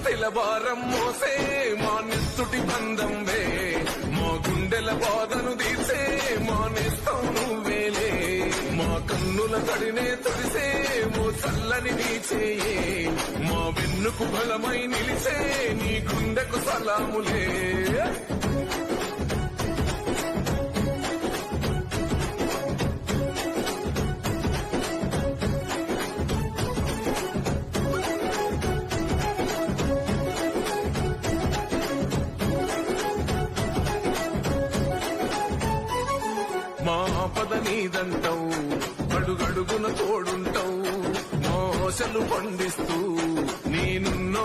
ఆస్తిల భారం మోసే మా నిస్సుటి బంధం వే. మా గుండెల బాధను తీసే మా నేస్తం నువ్వేలే మా కన్నుల తడినే తొడిసే ఓ చల్లని నీ చేయే మా వెన్నుకు బలమై నిలిసే నీ గుండెకు సలాములే. మా పద నీదంటావు అడుగడుగున తోడుంటావు మోసలు పండిస్తూ నేనున్నో